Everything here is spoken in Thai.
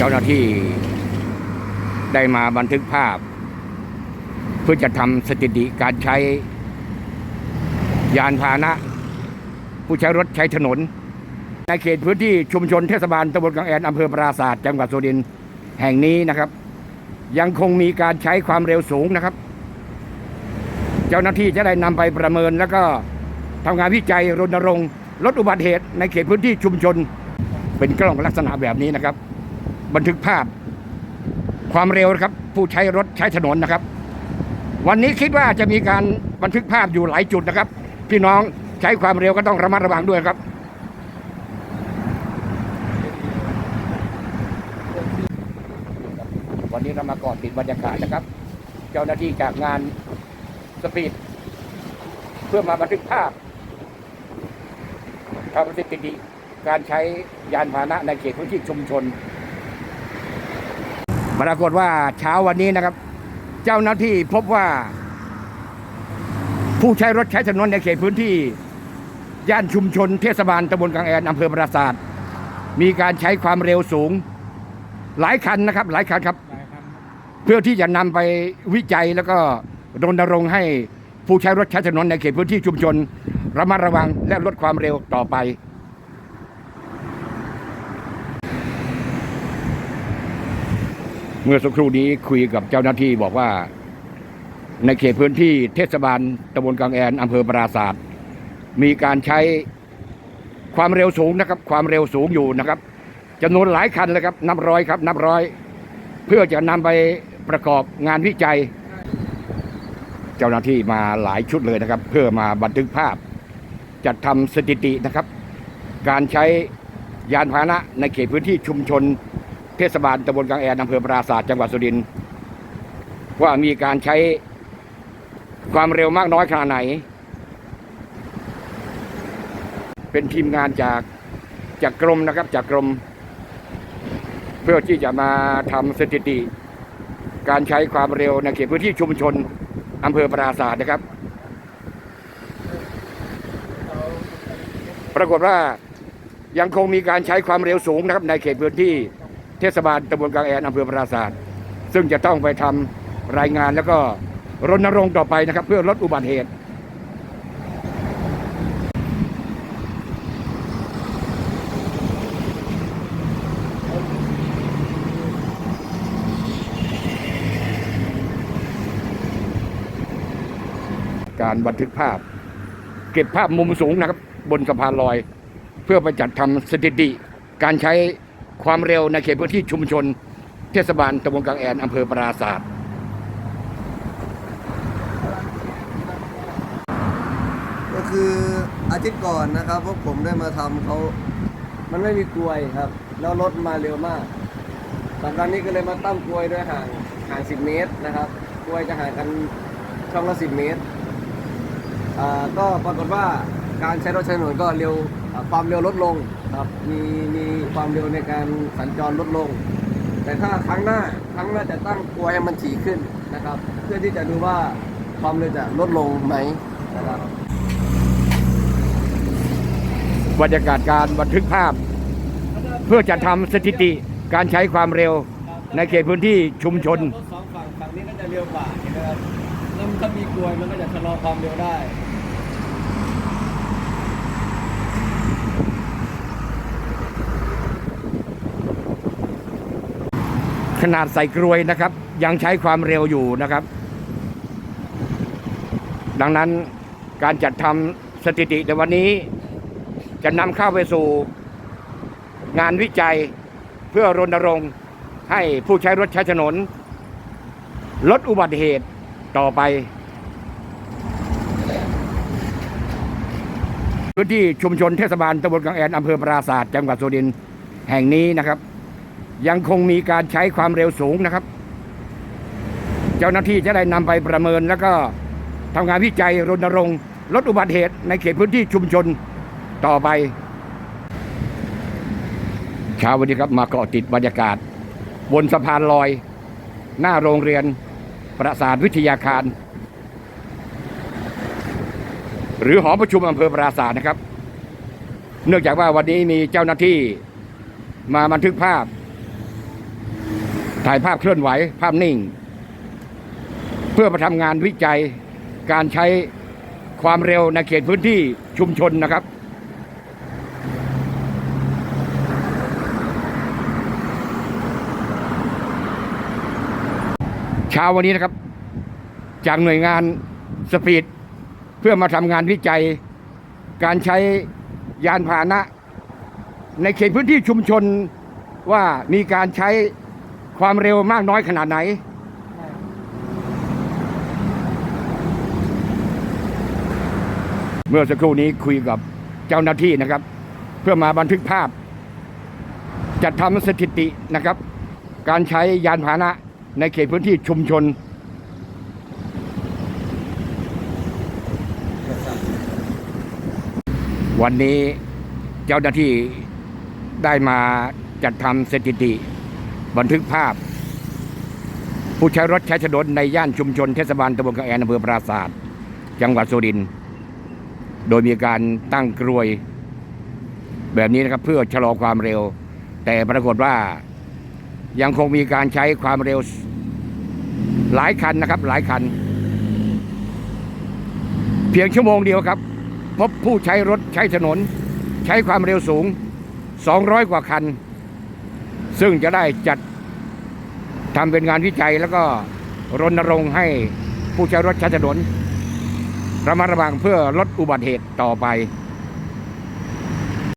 เจ้าหน้าที่ได้มาบันทึกภาพ เพื่อจะทำสถิติการใช้ ยานพาหนะ ผู้ใช้รถใช้ถนน ในเขตพื้นที่ชุมชนเทศบาลตำบลกังแอนอำเภอปราศาสตร์จังหวัดสุรินทร์แห่งนี้นะครับ ยังคงมีการใช้ความเร็วสูงนะครับ เจ้าหน้าที่จะได้นำไปประเมินแล้วก็ทำงานวิจัยรณรงค์ลดอุบัติเหตุในเขตพื้นที่ชุมชน เป็นกล้องลักษณะแบบนี้นะครับ บันทึกภาพ ความเร็วนะครับ ผู้ใช้รถใช้ถนนนะครับ วันนี้คิดว่าจะมีการบันทึกภาพอยู่หลายจุดนะครับ พี่น้องใช้ความเร็วก็ต้องระมัดระวังด้วยครับ วันนี้เรามาเกาะติดบรรยากาศนะครับ เจ้าหน้าที่จากงานสปีดเพื่อมาบันทึกภาพทำสถิติการใช้ยานพาหนะในเขตพื้นที่ชุมชน ปรากฏว่าเช้าวันนี้นะครับ เจ้าหน้าที่พบว่า ผู้ใช้รถใช้ถนนในเขตพื้นที่ ย่านชุมชนเทศบาลตำบลกางแอนอำเภอปราศาสตร์มีการใช้ความเร็วสูง หลายคันนะครับ หลายคันครับ เพื่อที่จะนำไปวิจัยแล้วก็รณรงค์ให้ผู้ใช้รถใช้ถนนในเขตพื้นที่ชุมชนระมัดระวังและลดความเร็วต่อไป เมื่อสักครู่นี้คุยกับเจ้าหน้าที่บอกว่า ในเขตพื้นที่เทศบาลตำบลกลางแอนอำเภอปราศาสตร์มีการใช้ความเร็วสูงนะครับ ความเร็วสูงอยู่นะครับจำนวนหลายคันเลยครับนับร้อยครับ นับร้อย เพื่อจะนำไปประกอบงานวิจัย เจ้าหน้าที่มาหลายชุดเลยนะครับ เพื่อมาบันทึกภาพ จัดทำสถิตินะครับ การใช้ยานพาหนะในเขตพื้นที่ชุมชน เทศบาลตำบลกลางแอนอำเภอปราศาสตร์จังหวัดสุรินทร์ว่ามีการใช้ความเร็วมากน้อยขนาดไหน เป็นทีมงานจากจากกรมนะครับ จากกรม เพื่อที่จะมาทำสถิติ การใช้ความเร็วในเขตพื้นที่ชุมชนอำเภอปราศาสตร์นะครับ ปรากฏว่ายังคงมีการใช้ความเร็วสูงนะครับในเขตพื้นที่ เทศบาลตำบลกางแอนอำเภอปราศาสตร์ซึ่งจะต้องไปทำรายงานแล้วก็รณรงค์ต่อไปนะครับ เพื่อลดอุบัติเหตุการบันทึกภาพ เก็บภาพมุมสูงนะครับ บนสะพานลอย เพื่อไปจัดทำสถิติ การใช้ ความเร็วในเขตพื้นที่ชุมชน เทศบาลตำบลกลางแอนอำเภอปราศาสตร์ก็คืออาทิตย์ก่อนนะครับพวกผมได้มาทำเขา มันไม่มีกลวยครับ แล้วรถมาเร็วมากสัปดาห์นี้ก็เลยมาตั้งกลวยด้วยห่างห่าง 10 เมตรนะครับกลวยจะห่างกันช่องละ 10 เมตรอ่าก็ปรากฏว่าการใช้รถใช้ถนนก็เร็วอ่าความเร็วลดลง ครับมีมีความเร็วในการสัญจรลดลง แต่ถ้าครั้งหน้าครั้งหน้าจะตั้งกลวยให้มันถี่ขึ้นนะครับ เพื่อที่จะดูว่าความเร็วจะลดลงไหมนะครับบรรยากาศการบันทึกภาพ เพื่อจะทำสถิติการใช้ความเร็วในเขตพื้นที่ชุมชน รถสองฝั่งฝั่งนี้ก็จะเร็วกว่าเห็นไหมครับแล้วถ้ามีกลวยมันก็จะชะลอความเร็วได้ ขนาดใส่กรวยนะครับ ยังใช้ความเร็วอยู่นะครับ ดังนั้นการจัดทำสถิติในวันนี้ จะนำเข้าไปสู่งานวิจัยเพื่อรณรงค์ให้ผู้ใช้รถใช้ถนน ลดอุบัติเหตุต่อไป พื้นที่ชุมชนเทศบาลตำบลกางแอนอำเภอปราศาสตร์จังหวัดสุรินทร์แห่งนี้นะครับ ยังคงมีการใช้ความเร็วสูงนะครับ เจ้าหน้าที่จะได้นำไปประเมินแล้วก็ทำงานวิจัยรณรงค์ลดอุบัติเหตุในเขตพื้นที่ชุมชนต่อไป เช้าวันนี้ครับมาเกาะติดบรรยากาศ บนสะพานลอย หน้าโรงเรียนประสาทวิทยาคาร หรือหอประชุมอำเภอปราศาสตร์นะครับ เนื่องจากว่าวันนี้มีเจ้าหน้าที่มาบันทึกภาพ ถ่ายภาพเคลื่อนไหว ภาพนิ่ง เพื่อมาทำงานวิจัยการใช้ความเร็วในเขตพื้นที่ชุมชนนะครับ เช้าวันนี้นะครับ จากหน่วยงานสปีดเพื่อมาทำงานวิจัย การใช้ยานพาหนะ ในเขตพื้นที่ชุมชนว่ามีการใช้ ความเร็วมากน้อยขนาดไหน เมื่อสักครู่นี้คุยกับเจ้าหน้าที่นะครับ เพื่อมาบันทึกภาพ จัดทำสถิตินะครับ การใช้ยานพาหนะในเขตพื้นที่ชุมชนวันนี้เจ้าหน้าที่ได้มาจัดทำสถิติ บันทึกภาพ ผู้ใช้รถใช้ถนนในย่านชุมชนเทศบาลตำบลกระแอนอำเภอปราศาสตร์จังหวัดสุรินทร์โดยมีการตั้งกรวย แบบนี้นะครับเพื่อชะลอความเร็ว แต่ปรากฏว่ายังคงมีการใช้ความเร็วหลายคันนะครับ หลายคัน เพียงชั่วโมงเดียวครับ พบผู้ใช้รถใช้ถนน ใช้ความเร็วสูง 200 กว่าคัน ซึ่งจะได้จัดทำเป็นงานวิจัยแล้วก็รณรงค์ให้ผู้ใช้รถใช้ถนนระมัดระวังเพื่อลดอุบัติเหตุต่อไป